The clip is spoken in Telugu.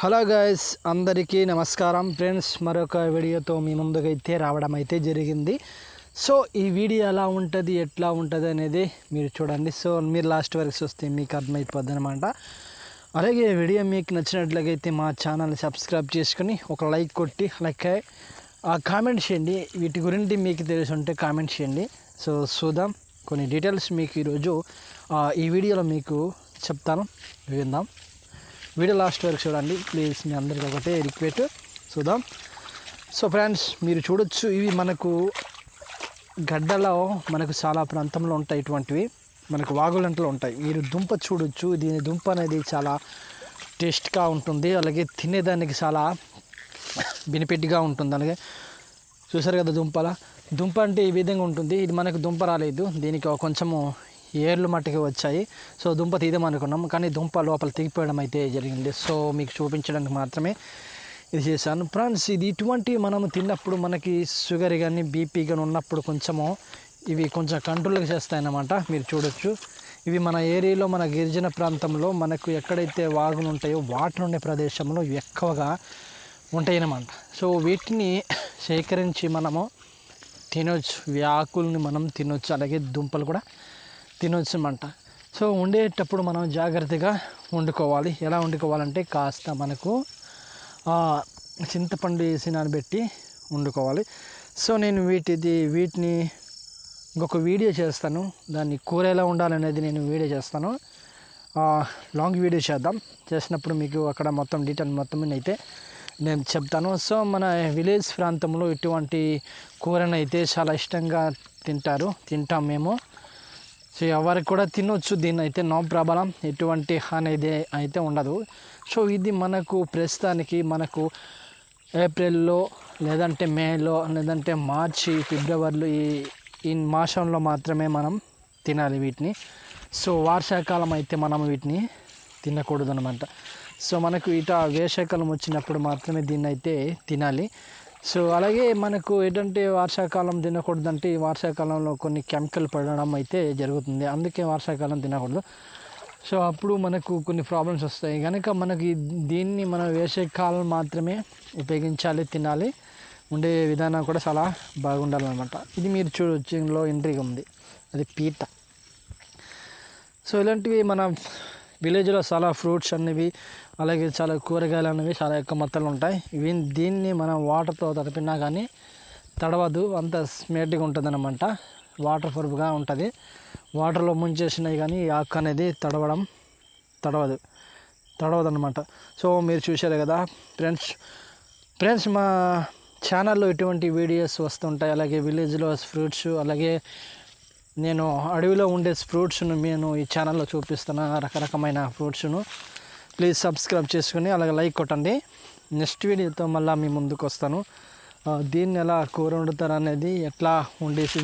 హలో గాయస్ అందరికీ నమస్కారం. ఫ్రెండ్స్ మరొక వీడియోతో మీ ముందుకైతే రావడం అయితే జరిగింది. సో ఈ వీడియో ఎలా ఉంటుంది ఎట్లా ఉంటుంది అనేది మీరు చూడండి. సో మీరు లాస్ట్ వరకు చూస్తే మీకు అర్థమైపోద్ది అనమాట అలాగే వీడియో మీకు నచ్చినట్లయితే మా ఛానల్ సబ్స్క్రైబ్ చేసుకుని ఒక లైక్ కొట్టి అలాగే కామెంట్ చేయండి. వీటి గురించి మీకు తెలిసి ఉంటే కామెంట్ చేయండి. సో చూద్దాం. కొన్ని డీటెయిల్స్ మీకు ఈరోజు ఈ వీడియోలో మీకు చెప్తాను. విందాం. వీడియో లాస్ట్ వరకు చూడండి. ప్లీజ్ మీ అందరికీ ఒకటే రిక్వెస్ట్ చూద్దాం. సో ఫ్రెండ్స్ మీరు చూడొచ్చు ఇవి మనకు గడ్డలో మనకు చాలా ప్రాంతంలో ఉంటాయి ఇటువంటివి. మనకు వాగులంటలో ఉంటాయి. మీరు దుంప చూడొచ్చు. దీని దుంప అనేది చాలా టేస్ట్గా ఉంటుంది. అలాగే తినేదానికి చాలా బెనిఫిట్గా ఉంటుంది. అలాగే చూసారు కదా దుంపల? దుంప అంటే ఈ విధంగా ఉంటుంది. ఇది మనకు దుంప రాలేదు. దీనికి ఒక కొంచెము ఏర్లు మట్టుకు వచ్చాయి. సో దుంప తీద్దాం అనుకున్నాం కానీ దుంప లోపల తెగిపోయడం అయితే జరిగింది. సో మీకు చూపించడానికి మాత్రమే ఇది చేశాను. ఫ్రెండ్స్ ఇది ఇటువంటి మనం తిన్నప్పుడు మనకి షుగర్ కానీ బీపీ కానీ ఉన్నప్పుడు కొంచెము ఇవి కొంచెం కంట్రోల్గా చేస్తాయన్నమాట. మీరు చూడొచ్చు. ఇవి మన ఏరియాలో మన గిరిజన ప్రాంతంలో మనకు ఎక్కడైతే వాగులు ఉంటాయో వాటర్ ఉండే ప్రదేశంలో ఎక్కువగా ఉంటాయన్నమాట. సో వీటిని సేకరించి మనము తినొచ్చు. వ్యాకుల్ని ఆకుల్ని మనం తినొచ్చు. అలాగే దుంపలు కూడా తినొచ్చమంట. సో ఉండేటప్పుడు మనం జాగ్రత్తగా వండుకోవాలి. ఎలా వండుకోవాలంటే కాస్త మనకు చింతపండు వేసి నానబెట్టి వండుకోవాలి. సో నేను వీటిది వీటిని ఇంకొక వీడియో చేస్తాను. దాన్ని కూర ఎలా ఉండాలనేది నేను వీడియో చేస్తాను. లాంగ్ వీడియో చేద్దాం. చేసినప్పుడు మీకు అక్కడ మొత్తం డీటెయిల్ మొత్తం అయితే నేను చెప్తాను. సో మన విలేజ్ ప్రాంతంలో ఇటువంటి కూరను అయితే చాలా ఇష్టంగా తింటారు. తింటాం మేము. సో ఎవరికి కూడా తినొచ్చు దీన్ని అయితే నో ప్రాబ్లం. ఎటువంటి అనేది అయితే ఉండదు. సో ఇది మనకు ప్రస్తుతానికి మనకు ఏప్రిల్లో లేదంటే మేలో లేదంటే మార్చి ఫిబ్రవరిలో ఈ ఈ మాసంలో మాత్రమే మనం తినాలి వీటిని. సో వర్షాకాలం అయితే మనం వీటిని తినకూడదు అనమాట సో మనకు ఇట వేసవికాలం వచ్చినప్పుడు మాత్రమే దీన్ని అయితే తినాలి. సో అలాగే మనకు ఏంటంటే వర్షాకాలం తినకూడదంటే ఈ వర్షాకాలంలో కొన్ని కెమికల్ పడడం అయితే జరుగుతుంది. అందుకే వర్షాకాలం తినకూడదు. సో అప్పుడు మనకు కొన్ని ప్రాబ్లమ్స్ వస్తాయి. కనుక మనకి దీన్ని మనం వేసవికాలం మాత్రమే ఉపయోగించాలి తినాలి. ఉండే విధానం కూడా చాలా బాగుండాలన్నమాట. ఇది మీరు చూడొచ్చు ఇందులో ఎంట్రీగా ఉంది. అది పీత సో ఇలాంటివి మన విలేజ్లో చాలా ఫ్రూట్స్ అనేవి అలాగే చాలా కూరగాయలు అనేవి చాలా ఎక్కువ మొత్తాలు ఉంటాయి. ఇవి దీన్ని మనం వాటర్తో తడిపినా కానీ తడవదు. అంత స్మేట్గా ఉంటుంది అనమాట వాటర్ ప్రూఫ్గా ఉంటుంది. వాటర్లో ముంచేసినాయి కానీ ఈ ఆకు అనేది తడవడం తడవదు. తడవదు అనమాట సో మీరు చూశారు కదా ఫ్రెండ్స్. ఫ్రెండ్స్ మా ఛానల్లో ఇటువంటి వీడియోస్ వస్తుంటాయి. అలాగే విలేజ్లో ఫ్రూట్స్ అలాగే నేను అడవిలో ఉండే ఫ్రూట్స్ను నేను ఈ ఛానల్లో చూపిస్తున్న రకరకమైన ఫ్రూట్స్ను. ప్లీజ్ సబ్స్క్రైబ్ చేసుకుని అలాగే లైక్ కొట్టండి. నెక్స్ట్ వీడియోతో మళ్ళీ మీ ముందుకు వస్తాను దీన్ని ఎలా కూర వండుతారు అనేది ఎట్లా ఉండేసి